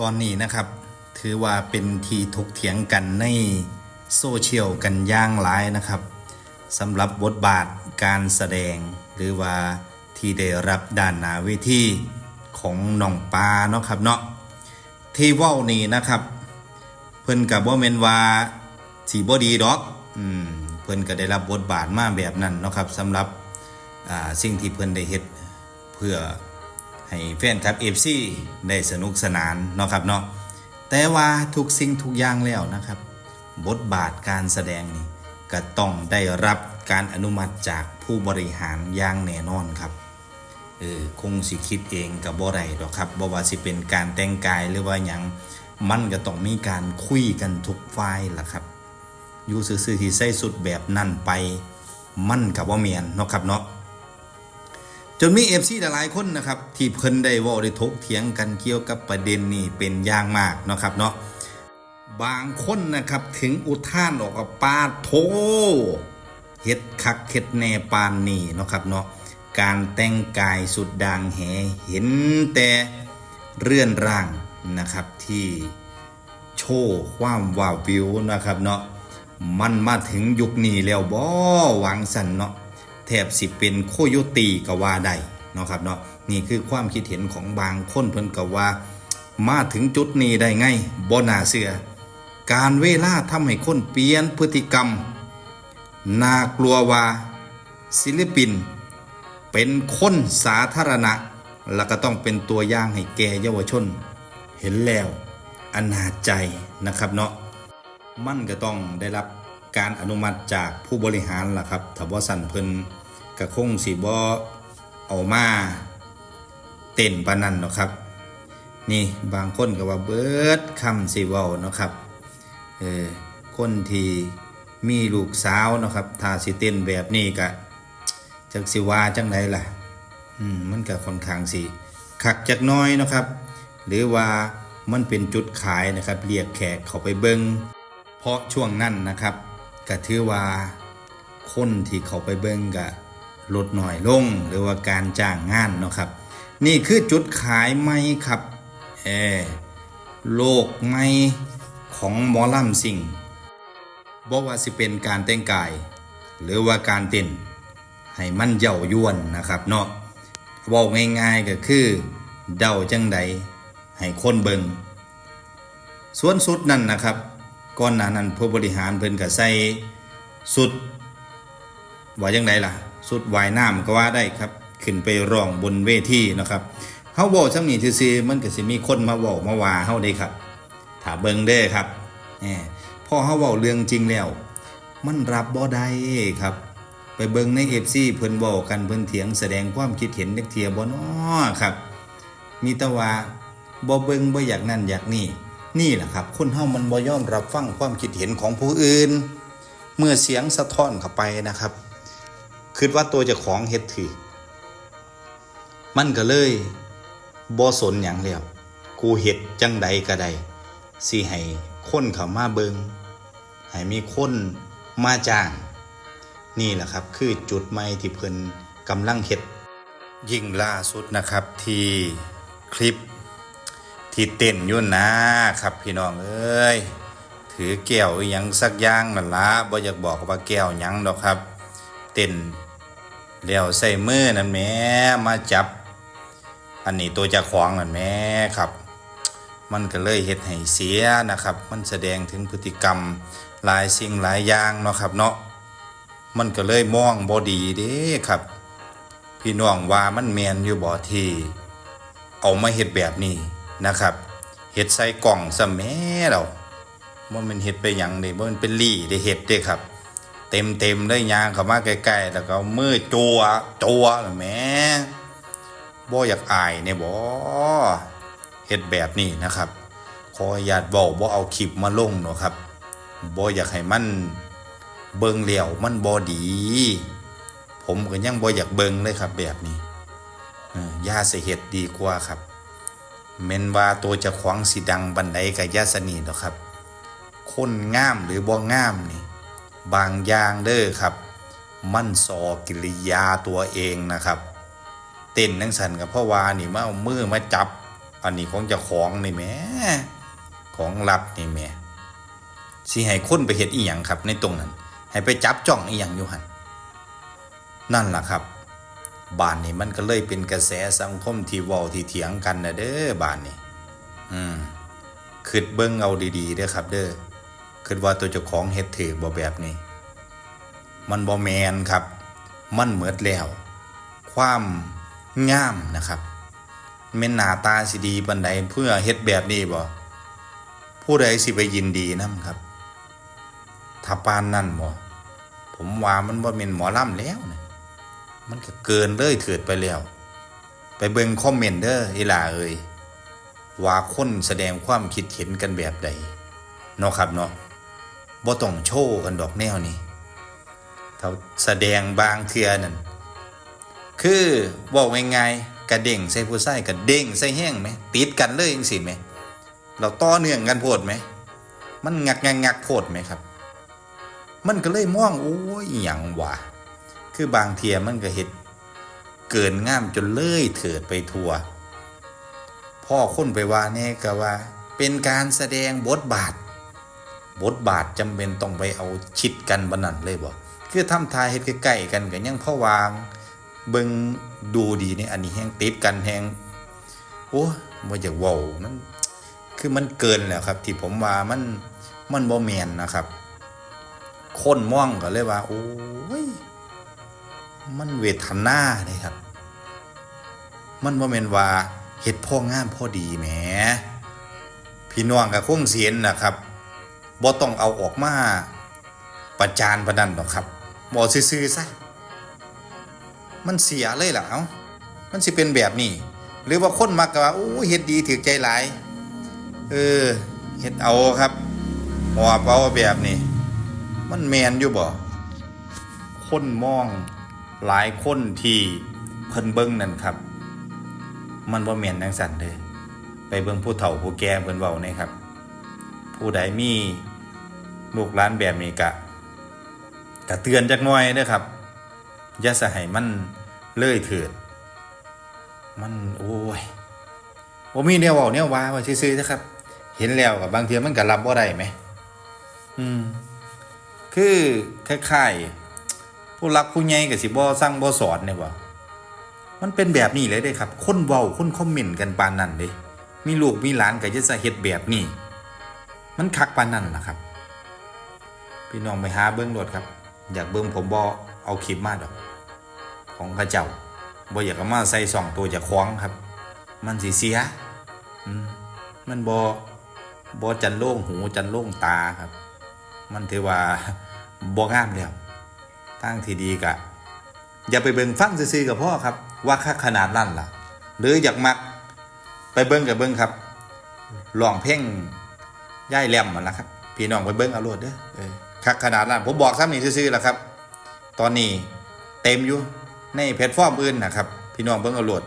ตอนนี้นะครับ ถือว่าเป็นทีถกเถียงกันในโซเชียลกันย่างหลายนะครับสำหรับบทบาทการแสดงหรือว่าที่ได้รับด้านหนาเวทีของน้องปลาเนาะครับเนาะที่ว้านี่นะครับ เพิ่นกับว่าเมนว่าสีบดีดอกอืมเพิ่นก็ได้รับบทบาทมาแบบนั้นเนาะครับสำหรับอ่าสิ่งที่เพิ่นได้เฮ็ดเพื่อ ให้แฟนคลับ FC ได้สนุกสนานเนาะครับเนาะแต่ว่าทุกสิ่งทุกอย่างแล้วนะครับ บทบาทการแสดงนี่ก็ต้องได้รับการอนุมัติจากผู้บริหารอย่างแน่นอนครับเออคงสิคิดเองกับบ่ไรหรอกครับบ่ว่าสิเป็นการแต่งกายหรือว่ายังมันก็ต้องมีการคุยกันทุกฝ่ายล่ะครับอยู่ซื่อๆที่ใส่สุดแบบนั่นไป มันกับว่าเมียนเนาะครับเนาะ จนมีเอฟซีหลายคนนะครับที่เพิ่นได้ว่าได้ถกเถียงกันเกี่ยวกับประเด็นนี้เป็นอย่างมากนะครับเนาะบางคนนะครับถึงอุทานออกกับปาโทเฮ็ดคักเฮ็ดแนปานนี่นะครับเนาะการแต่งกายสุดด่างแหเห็นแต่เรื่อนร่างนะครับที่โชว์ความว้าววิวนะครับเนาะมันมาถึงยุคนี้แล้วบ่หวังสันเนาะ แทบสิเป็นโคโยตีก็ว่าได้เนาะครับเนาะนี่คือความคิดเห็นของบางคนเพิ่นก็ว่า มาถึงจุดนี้ได้ไงบ่น่าเชื่อการเวลาทำให้คนเปลี่ยนพฤติกรรมน่ากลัวว่าศิลปิน เป็นคนสาธารณะ แล้วก็ต้องเป็นตัวอย่างให้แก่เยาวชน เห็นแล้วอนาจใจนะครับเนาะมันก็ต้องได้รับการอนุมัติจากผู้บริหารล่ะครับถ้าว่าสั่นเพิ่น ก็คงสิบ่เอามาเต้นปานนั้นเนาะครับ นี่บางคนก็ว่าเบิดคำสิเว้าเนาะครับเออคนที่มีลูกสาวเนาะครับถ้าสิเต้นแบบนี้ก็จักสิว่าจังไดล่ะอืมมันก็ค่อนข้างสิคักจักน้อยเนาะครับ หรือว่ามันเป็นจุดขายนะครับเรียกแขกเขาไปเบิงเพราะช่วงนั้นนะครับก็ถือว่าคนที่เขาไปเบิงก็ ลดหน่อยลงหรือว่าการจ้างงานเนาะครับ นี่คือจุดขายไหมครับเอโลกไหมของหมอลำสิ่งบอกว่าสิเป็นการแต่งกาย หรือว่าการเต้นให้มันเย้ายวนนะครับเนาะเว้าง่ายๆก็คือ เดาจังใดให้คนเบิงส่วนสุดนั่นนะครับ ก่อนหน้านั้นผู้บริหารเพิ่นก็ใส่สุด ว่าจังใดล่ะ สุดว่ายน้ำก็ว่าได้ครับ ขึ้นไปร้องบนเวทีนะครับเฮาเว้าจังนี้ซื่อๆมันก็สิมีคนมาเว้ามาว่าเฮาได้ครับถ้าเบิ่งเด้ครับแหมพอเฮาเว้าเรื่องจริงแล้ว มันรับบ่ได้ครับ ไปเบิ่งใน FC เพิ่นเว้ากันเพิ่นเถียงแสดงความคิดเห็นจักเทียบ่น้อครับ มีแต่ว่าบ่เบิ่งบ่อยากนั่นอยากนี่ นี่แหละครับ คนเฮามันบ่ยอมรับฟังความคิดเห็นของผู้อื่น เมื่อเสียงสะท้อนเข้าไปนะครับ คิดว่าตัวจ้าของเฮ็ดถือมันก็เลยบ่สนหยังแล้วกูเฮ็ดจังใดก็ได้สิให้คนเขามาเบิงให้มีคนมาจ้าง นี่แหละครับคือจุดใหม่ที่เพิ่นกำลังเฮ็ด ยิ่งล่าสุดนะครับที่คลิปที่เต้นอยู่นะครับพี่น้องเอ้ยถือแก้วอยังสักอย่างนั่นละบ่อยากบอกว่าแก้วยังดอกครับ เต้น แล้วใส่มือนั่นแม่มาจับ อันนี้ตัวจะขวางนั่นแม่ครับ มันก็เลยเฮ็ดให้เสียนะครับ มันแสดงถึงพฤติกรรมหลายสิ่งหลายอย่างเนาะครับเนาะมันก็เลยมองบอดีเด้ครับ พี่น้องว่ามันแมนอยู่บ่ที่เอามาเฮ็ดแบบนี้นะครับเฮ็ดใส่กล่องซะแม่เราบ่แมันเฮ็ดไปหยังนี่บ่มันเป็นลี่ได้เฮ็ดเด้ครับ เต็มเต็มๆเลยางเข้ามาใกล้ๆแล้วก็เอามือจัวจัวน่ะแม่บ่อยากอายเนี่ยบ่เฮ็ดแบบนี้นะครับขออนุญาตเว้าบ่เอาคลิปมาลงเนาะครับบ่อยากให้มันเบิงเหลียวมันบอดี ผมก็ยังบออยากเบิงเลยครับ แบบนี้อย่าเสเหตุดีกว่าครับเมนว่าตัวจะขวางสีดังบันไดกับยาสนีหรอกครับ คนงามหรือบ่งามนี่ บางอย่างเด้อครับ มันสอกิริยาตัวเองนะครับเต้นนังสันกับพ่อวานี่มาเอามือมาจับ อันนี้ของจะของนี่แม่ของลับนี่แม่สิให้คนไปเฮ็ดอีหยังครับ ในตรงนั้น ให้ไปจับจ้องอีหยังอยู่หันนั่นล่ะครับบ้านนี้มันก็เลยเป็นกระแสสังคมที่ว้าที่เถียงกันนะเด้อบ้านนี้อืมคิดเบิ่งเอาดีๆเด้อครับ เด้อ คิดว่าตัวเจ้าของเฮ็ดถือบ่แบบนี้ มันบ่แมนครับ มันเหมือดแล้ว ความงามนะครับแม่นหน้าตาสิดีปานใดเพื่อเฮ็ดแบบนี้บ่ผู้ใดสิไปยินดีนํครับ ถ้าปานนั่นบ่ผมว่ามันบ่แม่นหมอลำแล้วนะมันก็เกินเลยเถิดไปแล้ว ไปเบิ่งคอมเมนต์เด้ออีหล่าเอ้ยว่าคนแสดงความคิดเห็นกันแบบใดเนาะครับเนาะ บ่ต้องโชว์กันดอกแนวนี้ถ้าแสดงบางเทือนั่นคือบอกง่ายๆกระเด้งใส่ผู้ใส่กระเด้งใส่แห้งไหมติดกันเลยจังสิไหมเราต่อเนื่องกันโพดไหม มันงักงักงักโพดไหมครับ มันก็เลยมองโอ้ยอย่างวะคือบางเทียมันก็เห็ดเกินง่ามจนเลยเถิดไปทัวพ่อค้นไปว่าเนี่ยก็ว่า เป็นการแสดงบทบาท บทบาทจำเป็นต้องไปเอาชิดกันบนนั้นเลยบ่คือทำทายเฮ็ดใกล้ๆกันก็ยังพ่อวางเบิ่งดูดีนี่อันนี้แฮงติดกันแฮงโอ้บ่อยากเว้ามันคือมันเกินแล้วครับ ที่ผมว่ามันมันบ่แมนนะครับ คนม่องก็เลยว่า โอ้ยมันเวทนาเลยครับ มันบ่แมนว่าเฮ็ดพ่องามพ่อดีแหมพี่น้องก็คงเสียนนะครับ บ่ต้องเอาออกมาประจานปานนั้นหรอกครับบ่ซื่อๆซะมันเสียเลยล่ะเอ้ามันสิเป็นแบบนี้ หรือว่าคนมักกว่าโอ้เฮ็ดดีถือใจหลายเออเฮ็ดเอาครับหอบเอาแบบนี้ มันแมนอยู่บ่คนมองหลายคนที่เพิ่นเบิ่งนั่นครับ มันบ่แมนจังซั่นเด้อไปเบิ่งผู้เฒ่าผู้แก่เพิ่นเว้านี่ครับ ผู้ใดมี ลูกหลานแบบนี้กะกะเตือนจักหน่อยเด้อครับอย่าสะให้มันเลื่อยเถิด มันโอ้ยบ่มีแนวเว้าแนวว่าว่าซื่อๆนะครับ เห็นแล้วกับบางเทีมันก็รับบ่ได้ไหมอืม คือคล้ายๆผู้รักผู้ใหญ่ก็สิบ่สั่งบ่สอนเนี่ยว่ามันเป็นแบบนี้เลยเด้ครับ คนเว้าคนคอมเมนต์กันปานนั้นเด้มีลูกมีหลานก็จะสะเฮ็ดแบบนี้ มันคักปานนั้นล่ะครับ พี่น้องไปหาเบิ่งโลดครับ อยากเบิ่งผมบ่เอาคลิปมาดอก ของข้าเจ้าบ่อยากเอามาใส่สองตัวจากคว้างครับ มันสิเสียมันบ่บ่จันโล่งหูจันโล่งตาครับ มันถือว่าบ่งามแล้วตั้งที่ดีกะ อย่าไปเบิ่งฟังซื่อๆกับพ่อครับ ว่าคักขนาดนั้นล่ะ หรืออยากมักไปเบิ่งกับเบิ่งครับลองเพ่งย่ายแหลมมันละครับ พี่น้องไปเบิ่งเอาโลดเด้อ คักขนาดนั้นผมบอกซ้ำนี่ซื่อๆแล้วครับ ตอนนี้เต็มอยู่ในแพลตฟอร์มอื่นนะครับ พี่น้องเบิ่งเอาโหลด